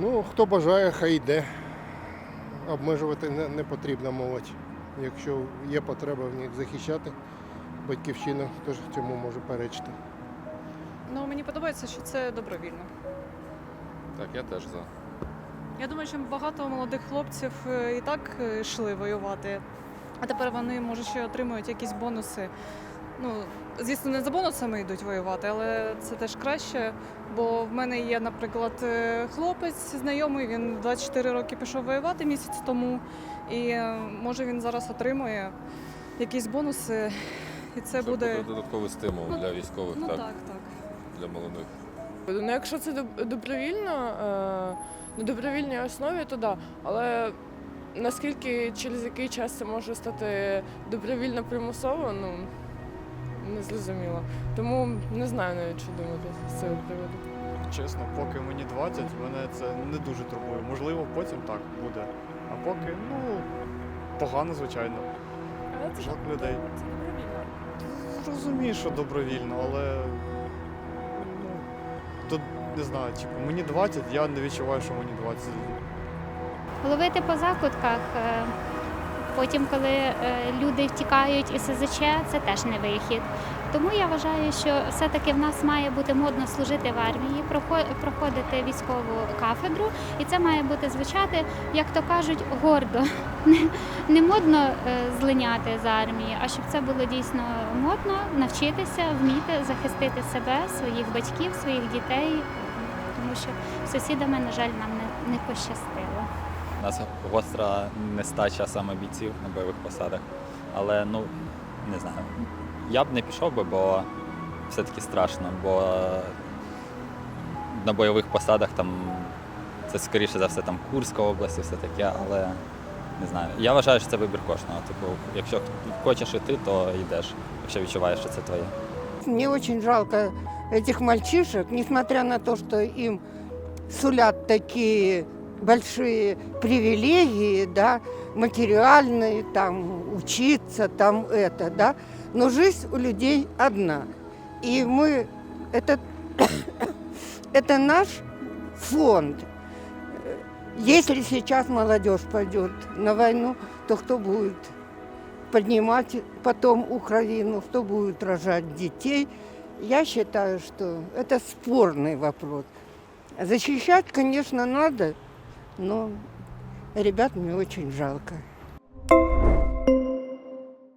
Ну, хто бажає, хай йде. Обмежувати не, не потрібно молодь. Якщо є потреба в них захищати, батьківщина теж цьому може перечити. Ну мені подобається, що це добровільно. Так, я теж за. Я думаю, що багато молодих хлопців е, і так е, йшли воювати, а тепер вони може ще отримують якісь бонуси. Ну, звісно, не за бонусами йдуть воювати, але це теж краще. Бо в мене є, наприклад, е, хлопець знайомий, він 24 роки пішов воювати місяць тому, і е, може він зараз отримує якісь бонуси, і це, буде. додатковий стимул Ну, для військових, Ну так, так, так. для молодих. Ну, якщо це добровільно, е, на добровільній основі, то да. Але наскільки через який час це може стати добровільно примусово, ну не зрозуміло. Тому не знаю навіть, що думати з цього приводу. Чесно, поки мені 20, мене це не дуже турбує. Можливо, потім так буде. А поки, ну, погано, звичайно. Але це, Жалко людей. це добровільно. Розумію, що добровільно, але ну, тут не знаю, типу, мені 20, я не відчуваю, що мені 20. ловити по закутках. е, Потім, коли е, люди втікають із СЗЧ, це теж не вихід. Тому я вважаю, що все-таки в нас має бути модно служити в армії, проходити військову кафедру, і це має бути звучати, як то кажуть, гордо. Не, модно е, злиняти з армії, а щоб це було дійсно модно, навчитися, вміти захистити себе, своїх батьків, своїх дітей, тому що сусідами, на жаль, нам не пощастило. У нас гостра нестача саме бійців на бойових посадах. Але ну не знаю. Я б не пішов би, бо все-таки страшно, бо на бойових посадах там це скоріше за все там Курська область і все таке, але не знаю. Я вважаю, що це вибір кожного. Типу, якщо хочеш іти, то йдеш, якщо відчуваєш, що це твоє. Мне очень жалко этих мальчишек, несмотря на то, что им сулят такие большие привилегии, да, материальные, там, учиться, там это, да, но жизнь у людей одна. И мы, это, это наш фонд. Если сейчас молодежь пойдет на войну, то кто будет поднимать потом Украину, кто будет рожать детей. Я считаю, что это спорный вопрос. Защищать, конечно, надо, но ребят мне очень жалко.